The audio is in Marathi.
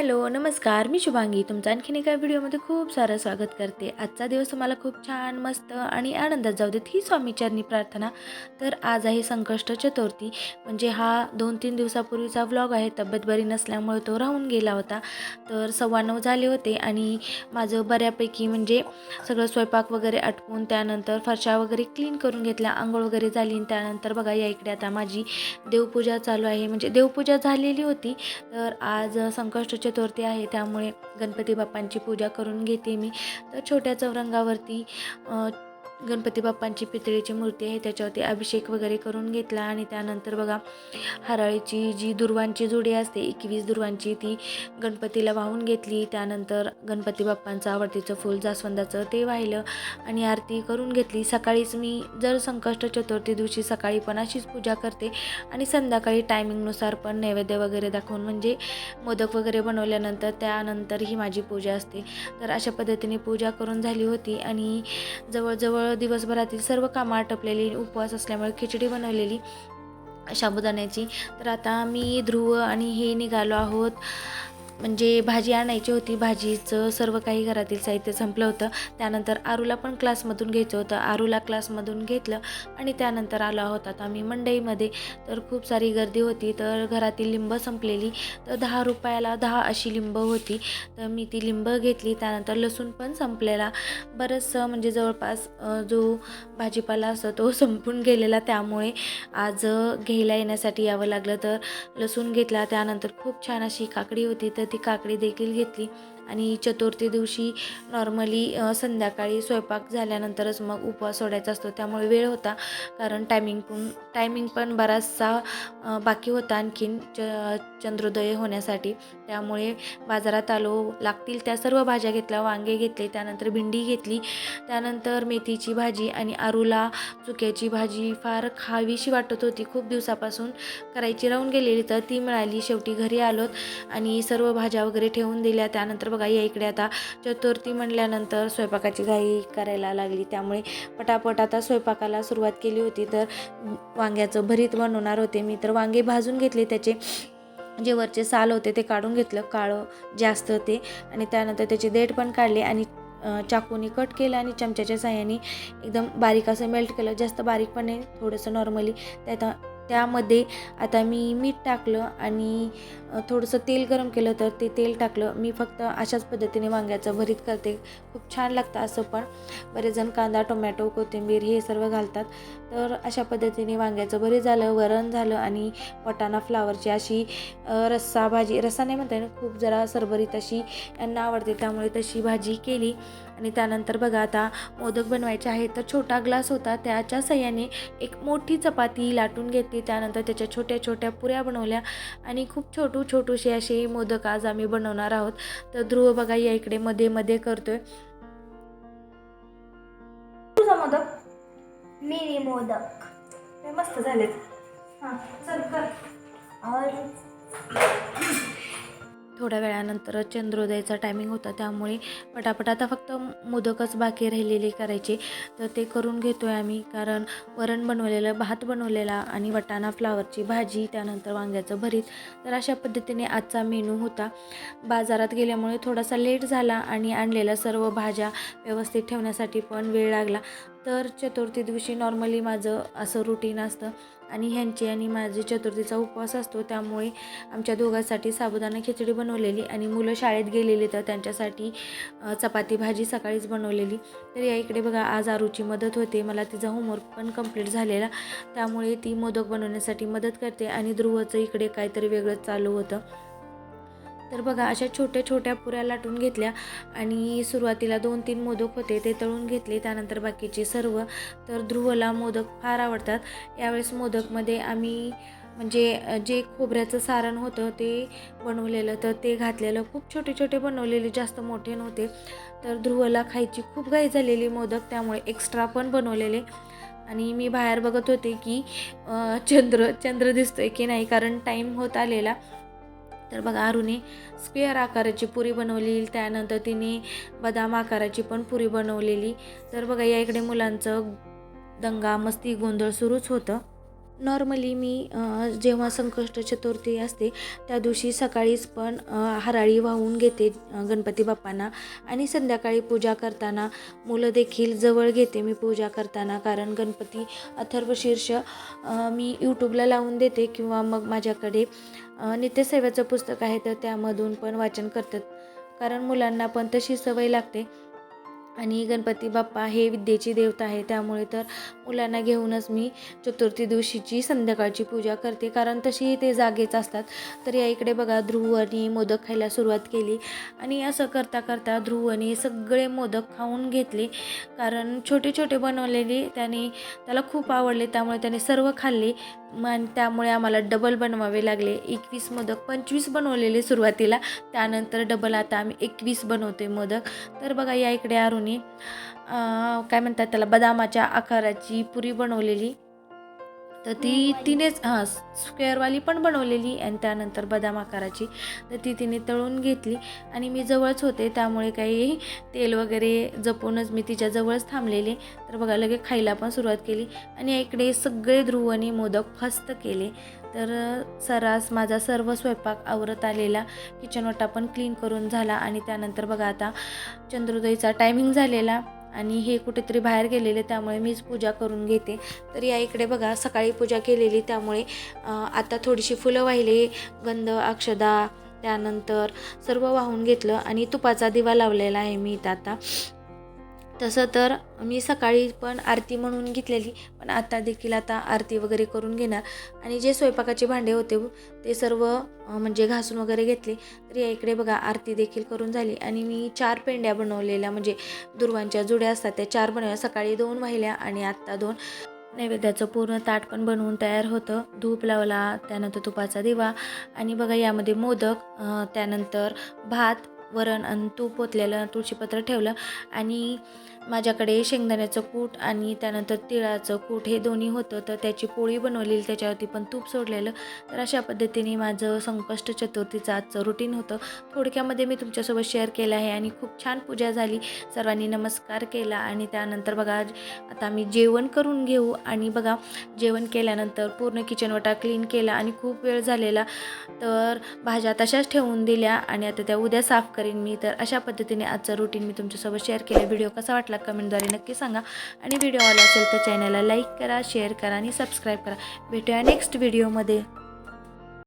हॅलो नमस्कार. मी शुभांगी. तुमचं आणखीन एका व्हिडिओमध्ये खूप सारं स्वागत करते. आजचा दिवस तुम्हाला खूप छान मस्त आणि आनंदात जाऊ देत. ही स्वामीचरणी प्रार्थना. तर आज आहे संकष्ट चतुर्थी. म्हणजे हा दोन तीन दिवसापूर्वीचा व्लॉग आहे. तब्येत बरी नसल्यामुळे तो राहून गेला होता. तर सव्वा नऊ झाले होते आणि माझं बऱ्यापैकी म्हणजे सगळं स्वयंपाक वगैरे आटपून त्यानंतर फरशा वगैरे क्लीन करून घेतल्या. आंघोळ वगैरे झाली आणि त्यानंतर बघा या इकडे आता माझी देवपूजा चालू आहे. म्हणजे देवपूजा झालेली होती. तर आज संकष्ट चतुर्थी आहे त्यामुळे गणपती बाप्पांची पूजा करून घेते मी. तर छोट्या चौरंगावरती गणपती बाप्पांची पितळेची मूर्ती आहे त्याच्यावरती अभिषेक वगैरे करून घेतला आणि त्यानंतर बघा हराळीची जी दुर्वांची जोडी असते एकवीस दुर्वांची ती गणपतीला वाहून घेतली. त्यानंतर गणपती बाप्पांचं आवडतीचं फूल जास्वंदाचं ते वाहिलं आणि आरती करून घेतली. सकाळीच मी जर संकष्ट चतुर्थी दिवशी सकाळी पण अशीच पूजा करते आणि संध्याकाळी टायमिंगनुसार पण नैवेद्य वगैरे दाखवून म्हणजे मोदक वगैरे बनवल्यानंतर त्यानंतर ही माझी पूजा असते. तर अशा पद्धतीने पूजा करून झाली होती आणि जवळजवळ दिवसभरातील सर्व कामं आटपलेली उपवास असल्यामुळे खिचडी बनवलेली साबुदाण्याची तर आता मी ध्रुव आणि हे निघालो आहोत. म्हणजे भाजी आणायची होती भाजीचं सर्व काही घरातील साहित्य संपलं होतं. त्यानंतर आरूला पण क्लासमधून घ्यायचं होतं. आरूला क्लासमधून घेतलं आणि त्यानंतर आलो आहोत आता आम्ही मंडईमध्ये तर खूप सारी गर्दी होती तर घरातील लिंब संपलेली. तर दहा रुपयाला दहा अशी लिंब होती. तर मी ती लिंब घेतली. त्यानंतर लसूण पण संपलेला. बरंचसं म्हणजे जवळपास जो भाजीपाला असतो तो संपून गेलेला. त्यामुळे आज घ्यायला येण्यासाठी यावं लागलं. तर लसूण घेतला. त्यानंतर खूप छान अशी काकडी होती. तर ती काकडी देखील घेतली. आणि चतुर्थी दिवशी नॉर्मली संध्याकाळी स्वयंपाक झाल्यानंतरच मग उपवास सोडायचा असतो. त्यामुळे वेळ होता. कारण टायमिंग पण टायमिंग पण बराचसा बाकी होता. आणखीन च चंद्रोदय होण्यासाठी. त्यामुळे बाजारात आलो लागतील त्या सर्व भाज्या घेतल्या वांगे घेतले त्यानंतर भेंडी घेतली त्यानंतर मेथीची भाजी आणि आरूला चुक्याची भाजी. फार खावीशी वाटत होती. खूप दिवसापासून करायची राहून गेलेली तर ती मिळाली. शेवटी घरी आलोत आणि सर्व भाज्या वगैरे ठेवून दिल्या. त्यानंतर बघा या इकडे आता चतुर्थी म्हणल्यानंतर स्वयंपाकाची घाई करायला लागली. त्यामुळे पटापट आता स्वयंपाकाला सुरुवात केली होती. तर वांग्याचं भरीत बनवणार होते मी. तर वांगे भाजून घेतले त्याचे. जे वरचे साल होते ते काढून घेतलं काळं जास्त ते. आणि त्यानंतर त्याचे देठ पण काढले आणि चाकूने कट केलं आणि चमच्याच्या साह्याने एकदम बारीक असं मेल्ट केलं. जास्त बारीक पण नाही थोडंसं नॉर्मली त्यात त्यामध्ये आता मी मीठ टाकलं आणि थोडंसं तेल गरम केलं तर ते तेल टाकलं. मी फक्त अशाच पद्धतीने वांग्याचं भरीत करते. खूप छान लागतं असं पण. बरेच जण कांदा टोमॅटो कोथिंबीर हे सर्व घालतात. तर अशा पद्धतीने वांग्याचं भरीत झालं वरण झालं आणि वटाणा फ्लावरची अशी रस्सा भाजी. रस्सा नाही म्हणता येईल खूप जरा सरभरीत अशी यांना आवडते. त्यामुळे तशी भाजी केली. आणि त्यानंतर बघा आता मोदक बनवायचे आहेत. तर छोटा ग्लास होता. त्याच्या सह्याने एक मोठी चपाती लाटून घेतली त्यानंतर त्याच्या छोट्या छोट्या पुऱ्या बनवल्या. आणि खूप छोटू छोटूसे असे मोदक आज आम्ही बनवणार आहोत. तर ध्रुव बघा या इकडे मध्ये मध्ये करतोय. तुझा मोदक? मिनी मोदक. मस्त झालेत. हां चल कर. और थोड्या वेळानंतर चंद्रोदयाचा टायमिंग होता त्यामुळे पटापट आता फक्त मोदकच बाकी राहिलेले करायचे. तर ते करून घेतो आहे आम्ही कारण वरण बनवलेलं भात बनवलेला आणि वटाणा फ्लावरची भाजी त्यानंतर वांग्याचं भरीत. तर अशा पद्धतीने आजचा मेनू होता. बाजारात गेल्यामुळे थोडासा लेट झाला आणि आणलेल्या सर्व भाज्या व्यवस्थित ठेवण्यासाठी पण वेळ लागला. तर चतुर्थी दिवशी नॉर्मली माझं असं रुटीन असतं. आणि ह्यांची आणि माझी चतुर्थीचा उपवास असतो. त्यामुळे आमच्या दोघांसाठी साबुदाणा खिचडी बनवलेली आणि मुलं शाळेत गेलेली तर त्यांच्यासाठी चपाती भाजी सकाळीच बनवलेली. तर या इकडे बघा आज आरूची मदत होते. मला तिचा होमवर्क पण कंप्लीट झालेला. त्यामुळे ती मोदक बनवण्यासाठी मदत करते आणि ध्रुवचं इकडे काहीतरी वेगळंच चालू होतं. तर बघा अशा छोट्या छोट्या पुऱ्या लाटून घेतल्या आणि सुरुवातीला दोन तीन मोदक होते ते तळून घेतले. त्यानंतर बाकीचे सर्व तर ध्रुवला मोदक फार आवडतात. यावेळेस मोदकमध्ये आम्ही म्हणजे जे खोबऱ्याचं सारण होतं ते बनवलेलं तर ते घातलेलं. खूप छोटे छोटे बनवलेले जास्त मोठे नव्हते. तर ध्रुवला खायची खूप घाई झालेली मोदक त्यामुळे एक्स्ट्रा पण बनवलेले. आणि मी बाहेर बघत होते की चंद्र चंद्र दिसतोय की नाही कारण टाईम होत आलेला. तर बघा अरुणे स्क्वेअर आकाराची पुरी बनवलेली त्यानंतर तिने बदाम आकाराची पण पुरी बनवलेली. तर बघा या इकडे मुलांचं दंगा मस्ती गोंधळ सुरूच होतं. नॉर्मली मी जेव्हा संकष्ट चतुर्थी असते त्या दिवशी सकाळीच पण हराळी वाहून घेते गणपती बाप्पांना. आणि संध्याकाळी पूजा करताना मुलं देखील जवळ घेते मी पूजा करताना. कारण गणपती अथर्व शीर्ष मी यूट्यूबला लावून देते किंवा मग माझ्याकडे नित्यसेवेचं पुस्तक आहे तर त्यामधून पण वाचन करतात. कारण मुलांना पण तशी सवय लागते. आणि गणपती बाप्पा हे विद्येची देवता आहे. त्यामुळे तर मुलांना घेऊनच मी चतुर्थी दिवशीची संध्याकाळची पूजा करते. कारण तशी ते जागेच असतात. तर या इकडे बघा ध्रुवनी मोदक खायला सुरुवात केली. आणि असं करता करता ध्रुवने सगळे मोदक खाऊन घेतले. कारण छोटे छोटे बनवलेले त्याने त्याला खूप आवडले. त्यामुळे त्याने सर्व खाल्ले. मग त्यामुळे आम्हाला डबल बनवावे लागले. एकवीस मोदक पंचवीस बनवलेले सुरुवातीला. त्यानंतर डबल आता आम्ही एकवीस बनवतो आहे मोदक. तर बघा या इकडे अरुणी काय म्हणतात त्याला बदामाच्या आकाराची पुरी बनवलेली. तर ती तिनेच हां स्क्वेअरवाली पण बनवलेली आणि त्यानंतर बदाम आकाराची. तर ती तिने तळून घेतली आणि मी जवळच होते त्यामुळे काही तेल वगैरे जपूनच मी तिच्या जवळच थांबलेले. तर बघा लगे खायला पण सुरुवात केली आणि इकडे सगळे ध्रुवनी मोदक फस्त केले. तर सरास माझा सर्व स्वयंपाक आवरत आलेला. किचनवटा पण क्लीन करून झाला आणि त्यानंतर बघा आता चंद्रोदयचा टायमिंग झालेला. आणि हे कुठेतरी बाहेर गेलेले त्यामुळे मीच पूजा करून घेते. तर या इकडे बघा सकाळी पूजा केलेली त्यामुळे आता थोडीशी फुलं वाहिले गंध अक्षदा त्यानंतर सर्व वाहून घेतलं आणि तुपाचा दिवा लावलेला आहे मी इथं आता. तसं तर मी सकाळी पण आरती म्हणून घेतलेली पण आता देखील आता आरती वगैरे करून घेणार. आणि जे स्वयंपाकाचे भांडे होते ते सर्व म्हणजे घासून वगैरे घेतले. तर या इकडे बघा आरती देखील करून झाली. आणि मी चार पेंड्या बनवलेल्या म्हणजे दुर्वांच्या जुड्या असतात त्या चार बनवल्या. सकाळी दोन वाहिल्या आणि आत्ता दोन. नैवेद्याचं पूर्ण ताट पण बनवून तयार होतं. धूप लावला त्यानंतर तुपाचा दिवा. आणि बघा यामध्ये मोदक त्यानंतर भात वरण आणि तूप ओतलेलं तुळशीपत्र ठेवलं आणि माझ्याकडे शेंगदाण्याचं कूट आणि त्यानंतर तिळाचं कूट हे दोन्ही होतं तर त्याची पोळी बनवलेली त्याच्यावरती पण तूप सोडलेलं. तर अशा पद्धतीने माझं संकष्ट चतुर्थीचं आजचं रुटीन होतं. थोडक्यामध्ये मी तुमच्यासोबत शेअर केलं आहे आणि खूप छान पूजा झाली. सर्वांनी नमस्कार केला आणि त्यानंतर बघा आता मी जेवण करून घेऊ आणि बघा जेवण केल्यानंतर पूर्ण किचन वटा क्लीन केला आणि खूप वेळ झालेला. तर भाज्या तशाच ठेवून दिल्या आणि आता त्या उद्या साफ करेन मी. तर अशा पद्धतीने आजचं रुटीन मी तुमच्यासोबत शेअर केलं. व्हिडिओ कसा वाटला कमेंटद्वारे नक्की सांगा. आणि व्हिडिओ आला असेल तर चॅनलला लाईक करा शेअर करा आणि सबस्क्राईब करा. भेटूया नेक्स्ट व्हिडिओमध्ये.